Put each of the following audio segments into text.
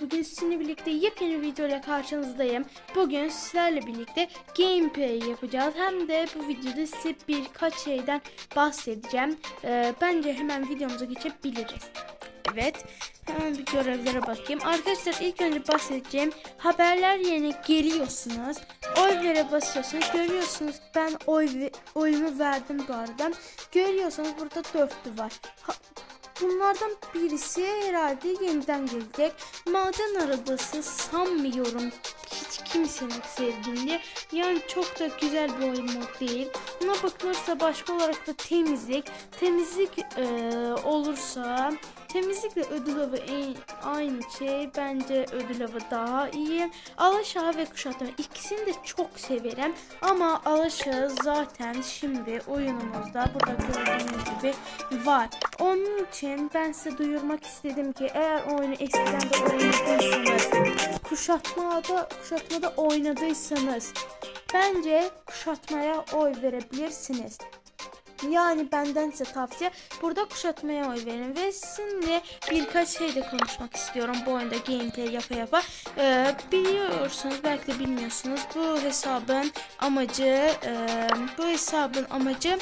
Bugün sizinle birlikte yepyeni video ile karşınızdayım. Bugün sizlerle birlikte gameplay yapacağız. Hem de bu videoda size birkaç şeyden bahsedeceğim. Ee, bence hemen videomuza geçebiliriz. Evet. Hemen bir görevlere bakayım. Arkadaşlar ilk önce bahsedeceğim. Haberler yerine geliyorsunuz. Oy basıyorsunuz. Görüyorsunuz ben oy oyumu verdim bu arada. Görüyorsunuz burada dörtlü var. Ha- Bunlardan birisi herhalde yeniden gelecek. Maden arabası sanmıyorum hiç kimsenin sevdiğini. Yani çok da güzel bir oyun mod değil. Buna bakılırsa başka olarak da temizlik. Temizlik eee, olursa temizlikle ödül avı en- aynı şey. Bence ödül avı daha iyi. Alaşağı ve kuşatma ikisini de çok severim. Ama Alaşağı zaten şimdi oyunumuzda burada gördüğünüz gibi var. Onun için ben size duyurmak istedim ki eğer oyunu eskiden de oynadıysanız kuşatmada kuşatmada oynadıysanız bence kuşatmaya oy verebilirsiniz. Yani benden size tavsiye burada kuşatmaya oy verin ve sizinle birkaç şey de konuşmak istiyorum bu oyunda gameplay yapa yapa. Ee, biliyorsunuz belki de bilmiyorsunuz bu hesabın amacı e, bu hesabın amacı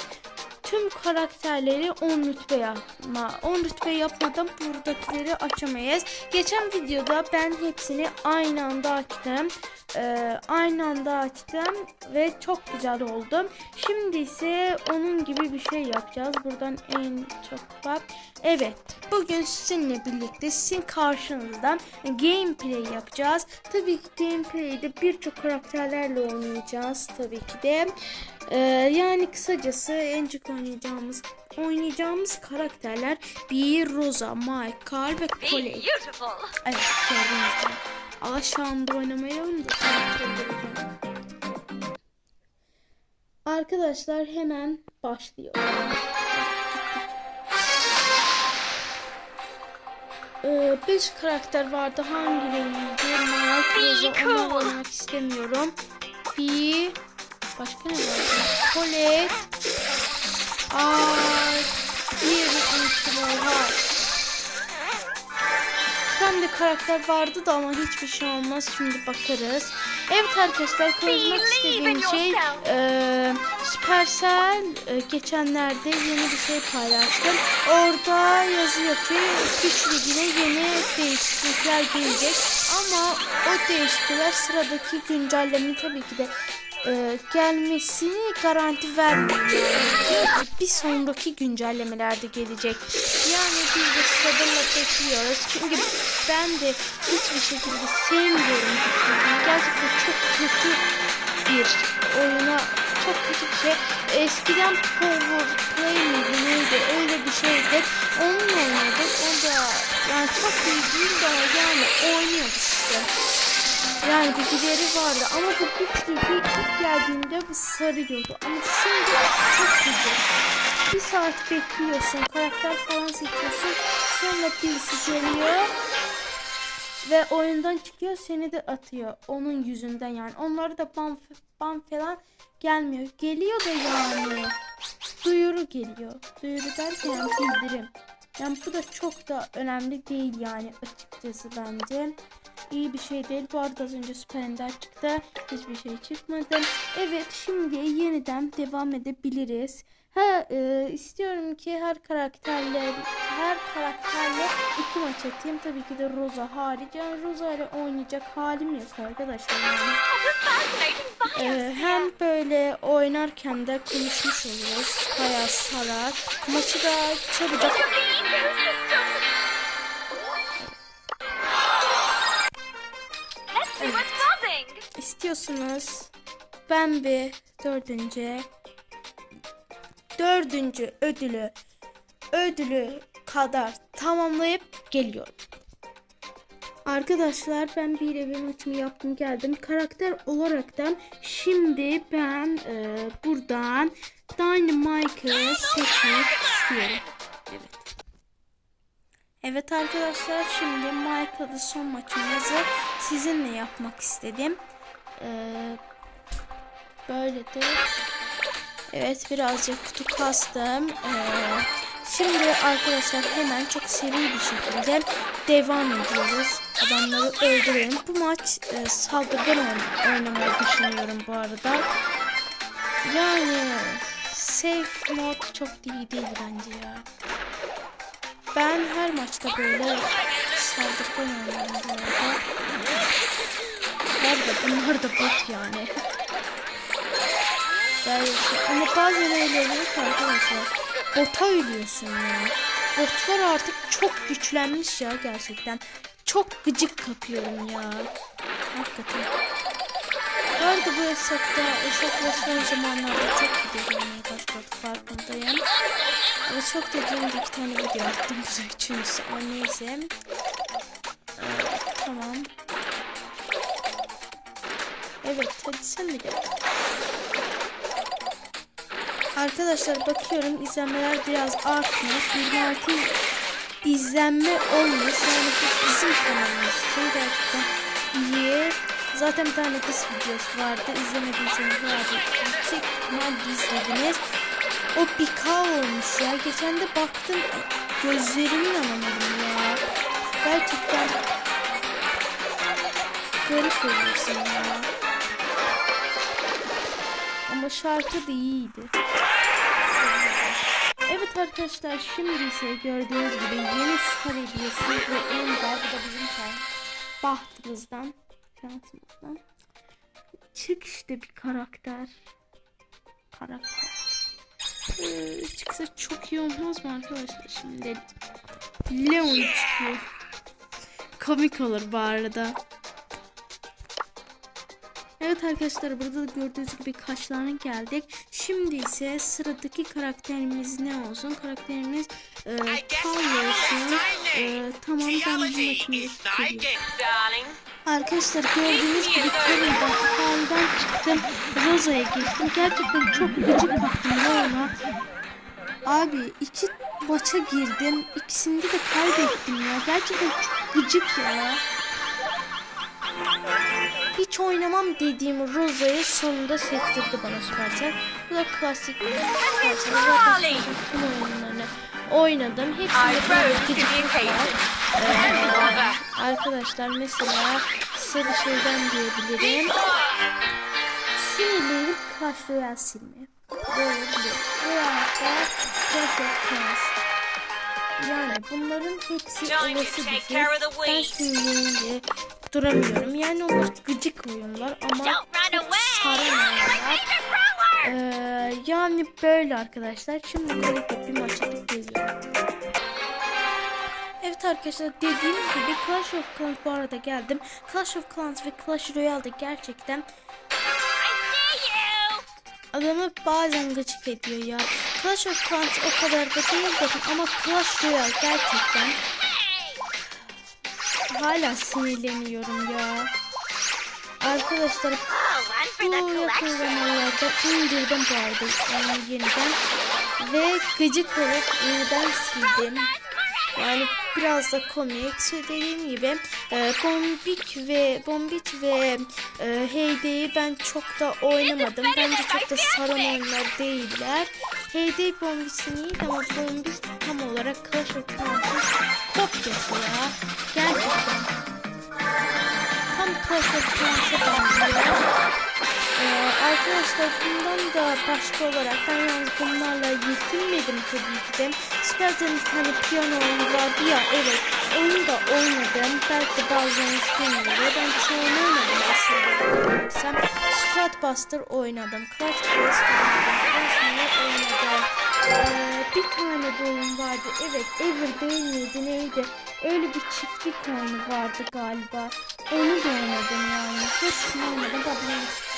tüm karakterleri 10 rütbe yapma. 10 rütbe yapmadan buradakileri açamayız. Geçen videoda ben hepsini aynı anda açtım. Ee, aynı anda açtım ve çok güzel oldu. Şimdi ise onun gibi bir şey yapacağız. Buradan en çok bak. Evet. Bugün sizinle birlikte sizin karşınızda gameplay yapacağız. Tabii ki gameplay'de birçok karakterlerle oynayacağız tabii ki de. Ee, yani kısacası en çok oynayacağımız oynayacağımız karakterler bir Rosa, Mike, Carl ve Colette. Evet gördüğünüz gibi. Ama şu anda oynamayı da Arkadaşlar hemen başlıyor. Ee, beş karakter vardı. Hangileriydi? Mike, Rosa, onları oynamak istemiyorum. Bir... Başka ne vardı? Colette. Aa, diğeri unuttum. Oha. Tane de karakter vardı da ama hiçbir şey olmaz. Şimdi bakarız. Evet arkadaşlar konuşmak istediğim şey eee Supercell e, geçenlerde yeni bir şey paylaştım. Orada yazıyor ki güç ligine yeni değişiklikler gelecek. Ama o değişiklikler sıradaki güncelleme tabii ki de e, gelmesini garanti vermiyor. Bir sonraki güncellemelerde gelecek. Yani biz de sabırla bekliyoruz. Çünkü ben de hiçbir şekilde sevmiyorum. Gerçekten çok kötü bir oyuna çok kötü bir şey. Eskiden Power Play miydi neydi öyle bir şeydi. Onunla oynadık. O da yani çok iyi değil de yani oynuyorduk işte. Yani bilgileri vardı ama bu güç bilgi ilk geldiğinde bu sarıyordu. Ama şimdi çok kötü. Bir saat bekliyorsun, karakter falan seçiyorsun. Sonra birisi geliyor ve oyundan çıkıyor seni de atıyor. Onun yüzünden yani. Onlara da ban, ban falan gelmiyor. Geliyor da yani. Duyuru geliyor. Duyuru derken bildirim. Yani bu da çok da önemli değil yani açıkçası bence. İyi bir şey değil. Bu arada az önce Süper Ender çıktı. Hiçbir şey çıkmadı. Evet şimdi yeniden devam edebiliriz. Ha e, istiyorum ki her karakterle her karakterle iki maç atayım. Tabii ki de Rosa hariç. Yani Rosa ile oynayacak halim yok arkadaşlar. Yani. Ee, hem böyle oynarken de konuşmuş oluruz. Bayağı sarar. Maçı da çabucak istiyorsunuz. Ben bir dördüncü dördüncü ödülü ödülü kadar tamamlayıp geliyorum. Arkadaşlar ben bir evin maçımı yaptım geldim. Karakter olaraktan şimdi ben e, buradan Dynamike'ı seçmek istiyorum. Evet. Evet arkadaşlar şimdi Michael'da son maçımızı sizinle yapmak istedim. Ee, böyle de Evet birazcık kutu kastım. Ee, Şimdi arkadaşlar hemen çok seri bir şekilde devam ediyoruz. Adamları öldürelim. Bu maç e, saldırgan oyn- oynamayı düşünüyorum bu arada. Yani safe mod çok iyi değil bence ya. Ben her maçta böyle saldırgan oynuyorum bu arada. Bu arada bunlar da bot yani. Yani ama bazen öyle oluyor arkadaşlar. Bota ölüyorsun ya. Botlar artık çok güçlenmiş ya gerçekten. Çok gıcık kapıyorum ya. Hakikaten. Bu arada bu hesapta, hesapla son zamanlarda çok video görmeye başladı farkındayım. Ama çok dediğim gibi iki tane video attım. Üçüncüsü ama tamam. Evet hadi sen de gel. Arkadaşlar bakıyorum izlenmeler biraz artmış. 26 izlenme olmuş. Yani bu bizim kanalımız için gerçekten iyi. Zaten bir tane kız videosu vardı. İzlemediyseniz vardı. Yüksek ihtimal izlediniz. O bika olmuş ya. Geçen de baktım gözlerimi inanamadım ya. Gerçekten garip oluyorsun ya. Ama şarkı da iyiydi. Evet arkadaşlar şimdi ise gördüğünüz gibi yeni star hediyesi ve en var. Bu da bizim. Bahtımızdan. Şansımızdan. Çık işte bir karakter. Karakter. Ee, çıksa çok iyi olmaz mı arkadaşlar şimdi? Leon çıkıyor. Komik olur bu arada. Evet arkadaşlar burada da gördüğünüz gibi kaşlarına geldik. Şimdi ise sıradaki karakterimiz ne olsun? Karakterimiz e, Paul olsun. E, tamam ben bunu şimdi. Arkadaşlar gördüğünüz gibi Colin'den Paul'dan çıktım. Rosa'ya geçtim. Gerçekten çok gıcık kaptım bu oyuna. Abi iki maça girdim. İkisinde de kaybettim ya. Gerçekten çok gıcık ya. Hiç oynamam dediğim Rosa'yı sonunda sektirdi bana Supercell. Bu da klasik bir Supercell. Zaten tüm oyunlarını oynadım. Hepsinde gıcıklık var. Ee, arkadaşlar mesela size bir şeyden diyebilirim. Sinirlenip Clash Royale silme. Böyle bir. Veya da Clash of Clans. Yani bunların hepsi olası bir şey. Ben weeds. sinirlenince duramıyorum. Yani onlar gıcık oyunlar ama Prowler. Ee, yani böyle arkadaşlar. Şimdi kolektif bir maç atıp geliyorum. Evet arkadaşlar dediğim gibi Clash of Clans bu arada geldim. Clash of Clans ve Clash Royale'de gerçekten adamı bazen gıcık ediyor ya. Clash of Clans o kadar da değil zaten ama Clash Royale gerçekten hala sinirleniyorum ya. Arkadaşlar bu yakın zamanlarda indirdim bu arada yani yeniden ve gıcık olup yeniden sildim. Yani biraz da komik. İşte dediğim gibi e, Bombik ve Bombik ve e, Heyde'yi ben çok da oynamadım. Bence çok da saran oyunlar değiller. Heyday Bombik'in iyi ama Bombik tam olarak Clash of Clans'ın kopyası ya. Benziyor. Ee, arkadaşlar bundan da başka olarak ben yalnız bunlarla yetinmedim tabii ki de. Bir tane piyano oyunu vardı ya evet onu da oynadım. Belki de bazılarınız bilmiyor. Ben çoğunu oynadım aslında. Sen Squad Buster oynadım. Clash Quest oynadım. Royale oynadım. Ee, bir tane de oyun vardı. Evet Everday miydi neydi? Öyle bir çiftlik oyunu vardı galiba. Onu da oynadım yani. Hepsini oynadım. Tabii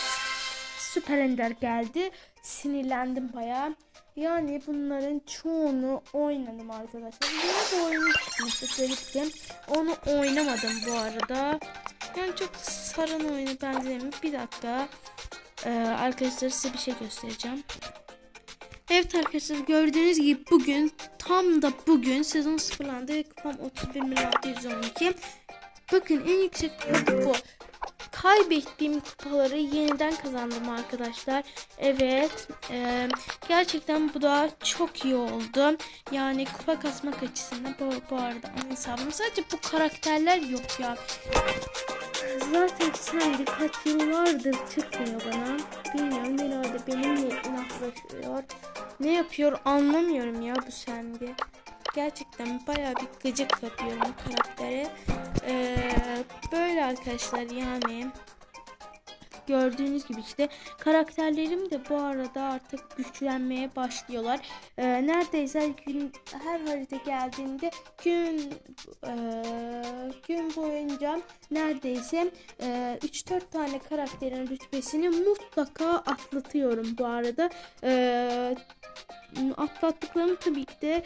Süper Ender geldi. Sinirlendim bayağı. Yani bunların çoğunu oynadım arkadaşlar. Yine de oyun çıkmıştı söyledim. Onu oynamadım bu arada. Yani çok saran oyunu benzemiyor. Bir dakika. Ee, arkadaşlar size bir şey göstereceğim. Evet arkadaşlar gördüğünüz gibi bugün tam da bugün sezon sıfırlandı ve kupam 31.612. Bakın en yüksek kupa bu. kaybettiğim kupaları yeniden kazandım arkadaşlar. Evet. e, gerçekten bu da çok iyi oldu. Yani kupa kasmak açısından bu, bu arada ana hesabım. Sadece bu karakterler yok ya. Zaten sen kaç yıllardır çıkmıyor bana. Bilmiyorum herhalde benimle inatlaşıyor. Ne yapıyor anlamıyorum ya bu sende. Gerçekten bayağı bir gıcık yapıyorum karaktere. Ee, böyle arkadaşlar yani. Gördüğünüz gibi işte karakterlerim de bu arada artık güçlenmeye başlıyorlar. Ee, neredeyse gün her harita geldiğinde gün e, gün boyunca neredeyse e, 3-4 tane karakterin rütbesini mutlaka atlatıyorum bu arada. E, atlattıklarım tabii ki de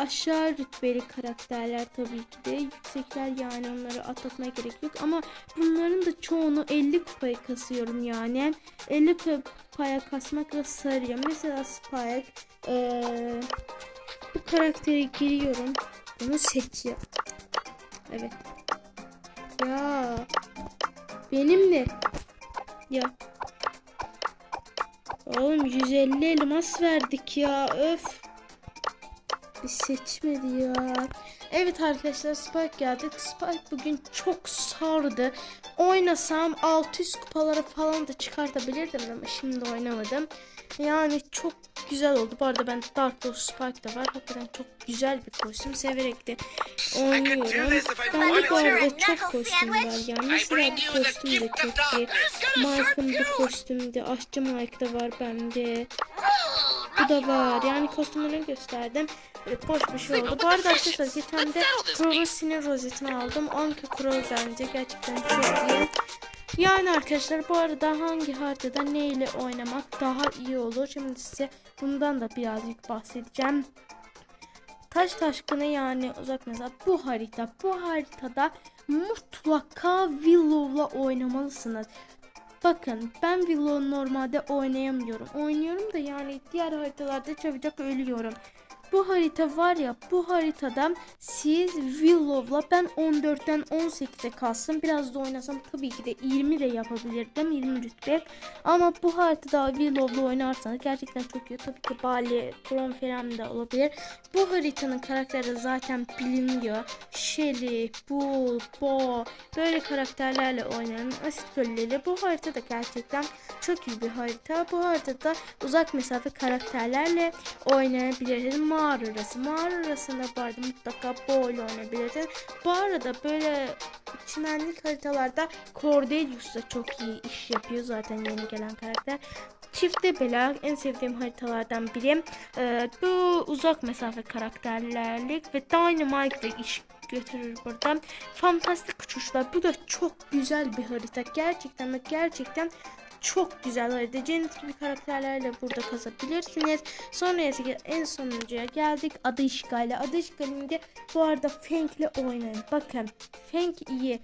aşağı rütbeli karakterler tabii ki de. Yüksekler yani onları atlatmaya gerek yok. Ama bunların da çoğunu 50 kupaya kasıyorum yani. 50 kupaya kasmakla sarıyor. Mesela Spike eee, bu karaktere giriyorum. Bunu seçiyor. Evet. Ya benimle ya. Oğlum 150 elmas verdik ya. Öf bir seçmedi ya. Evet arkadaşlar Spike geldik. Spike bugün çok sardı. Oynasam 600 kupalara falan da çıkartabilirdim ama şimdi oynamadım. Yani çok güzel oldu. Bu arada ben Dark Horse Spike de var. Hakikaten çok güzel bir kostüm. Severek de oynuyorum. Bende bu arada çok kostüm var ya. Mesela kostüm de çok iyi. Mike'ın bu kostümde. Aşçı Mike da var bende. Bu da var. Yani kostümünü gösterdim. Böyle boş bir şey oldu. Bu arada arkadaşlar geçen de Crow'un rozetini aldım. 10 Crow bence gerçekten çok iyi. Yani arkadaşlar bu arada hangi haritada ne ile oynamak daha iyi olur? Şimdi size bundan da birazcık bahsedeceğim. Taş taşkını yani uzak mesela bu harita. Bu haritada mutlaka Willow'la oynamalısınız. Bakın ben Willow'u normalde oynayamıyorum. Oynuyorum da yani diğer haritalarda çabucak ölüyorum. Bu harita var ya bu haritada siz Willow'la ben 14'ten 18'e kalsın. Biraz da oynasam tabii ki de 20 de yapabilirdim. 20 rütbe. Ama bu haritada Willow'la oynarsanız gerçekten çok iyi. Tabii ki Bali, Kron falan da olabilir. Bu haritanın karakteri zaten biliniyor. Shelly, Bull, Bo böyle karakterlerle oynanın. Asit kölleri. Bu harita da gerçekten çok iyi bir harita. Bu haritada uzak mesafe karakterlerle oynayabilirsiniz. Mağara arası. Mağara arasında bu arada mutlaka Bo ile oynayabilirsiniz. Bu arada böyle çimenlik haritalarda Cordelius da çok iyi iş yapıyor. Zaten yeni gelen karakter. Çifte bela en sevdiğim haritalardan biri. Ee, bu uzak mesafe karakterlerlik ve Dynamite de iş götürür buradan. Fantastik uçuşlar. Bu da çok güzel bir harita. Gerçekten ve gerçekten çok güzel harita. Cennet gibi karakterlerle burada kazabilirsiniz. Sonra ise en sonuncuya geldik. Adı işgali. Adı işgalinde bu arada Fank'le oynayın. Bakın Fank iyi.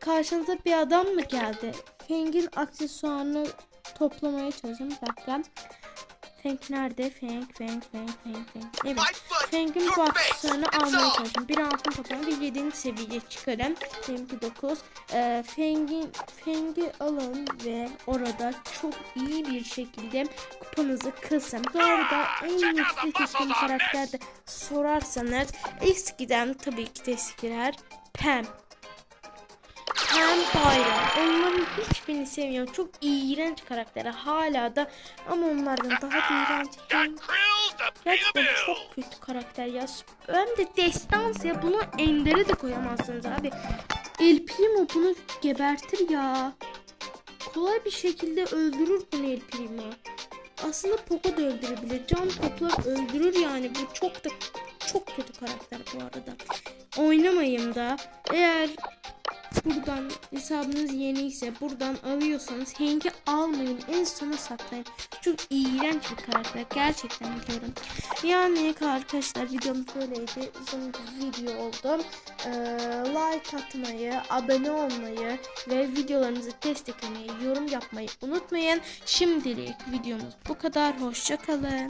Karşınıza bir adam mı geldi? Fang'in aksesuarını toplamaya çalışın. Bir Fang nerede? Fang, Fang, Fang, Fang, Fang. Evet. Fang'in bu aksesuarını almaya çalışın. Bir altın toplama bir 7. seviyeye çıkarın. Benimki 9. Ee, Fang'i, Fang'i alın ve orada çok iyi bir şekilde kupanızı kısın. Bu arada en nefret ettiğim karakter de sorarsanız eskiden tabii ki de eskiler Pam. Pam Byron. Onların hiçbirini sevmiyorum. Çok iğrenç karakterler hala da ama onlardan daha da iğrenç. Gerçekten çok kötü karakter ya. Hem de destans ya. Bunu Ender'e de koyamazsınız abi. El Primo bunu gebertir ya. Kolay bir şekilde öldürür bunu El Primo. Aslında Poco da öldürebilir. Can toplar öldürür yani. Bu çok da çok kötü karakter bu arada. Oynamayın da. Eğer buradan hesabınız yeni ise buradan alıyorsanız Hank'i almayın en sona saklayın. Çok iğrenç bir karakter gerçekten diyorum. Yani arkadaşlar videom böyleydi. Uzun bir video oldu. Ee, like atmayı, abone olmayı ve videolarımızı desteklemeyi, yorum yapmayı unutmayın. Şimdilik videomuz bu kadar. Hoşçakalın.